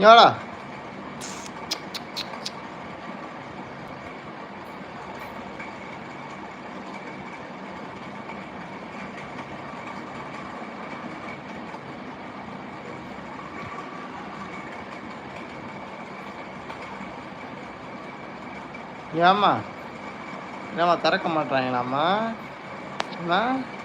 nyala Ya, ma. Ya, ma. Tarik ke mana, ya, ma. Nah.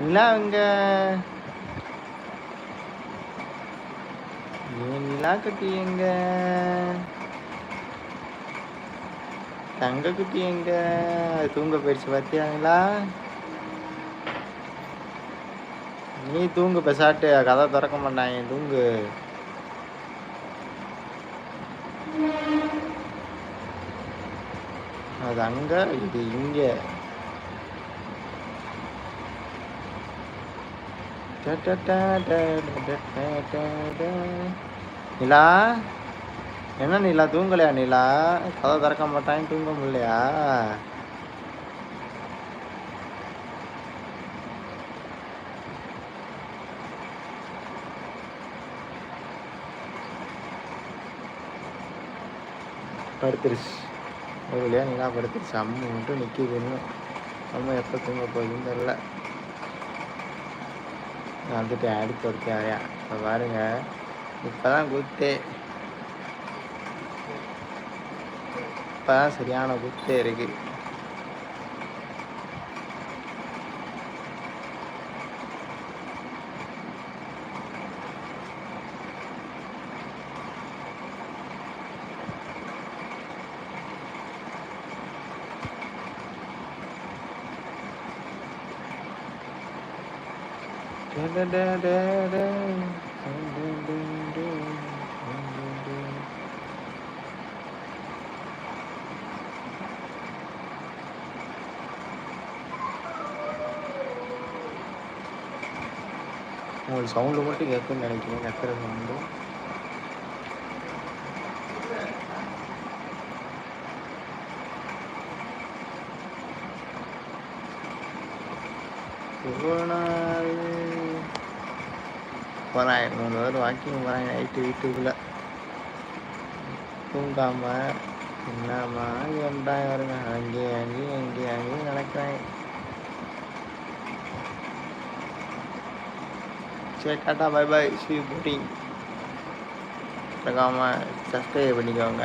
நிலா எங்க ஏன் நிலா குட்டி எங்க? தங்க குட்டி எங்க? தூங்க போயிடுச்சு பார்த்தியாங்களா நீ தூங்கு பெசாட்டு. கதை திறக்க மாட்டாங்க தூங்கு. அது அங்க இது இங்க. நிலா? என்ன நிலா? தூங்கலையா நிலா? கதை திறக்க மாட்டான் தூங்க முடியலையா படுத்துருச்சு. ஒரு வழியா நிலா படுத்துருச்சு. அம்மா மட்டும் நிற்கிது இன்னும். அம்மா எப்போ தூங்க போகுதுன்னு தெரில வந்துட்டு ஆடு கொடுத்தாரு இப்போ பாருங்க. இப்போ தான் குத்து. இப்போ தான் சரியான குத்து இருக்குது உங்களுக்கு சவுண்டு மட்டும் கேட்குன்னு நினைக்கிறேன். கத்துற சவுண்டு போகிறேன் மூணு பேர் வாக்கிங் போகிறாங்க நைட்டு வீட்டுக்குள்ளே. தூங்காம என்னம்மா ஏன்டா வருங்க அங்கேயே அங்கேயும் அங்கேயும் அங்கேயும் நடக்கிறாங்க. சரி டாட்டா பை பை சி போட்டிங் மறக்காமல் சப்ஸ்கிரைப் பண்ணிக்கோங்க.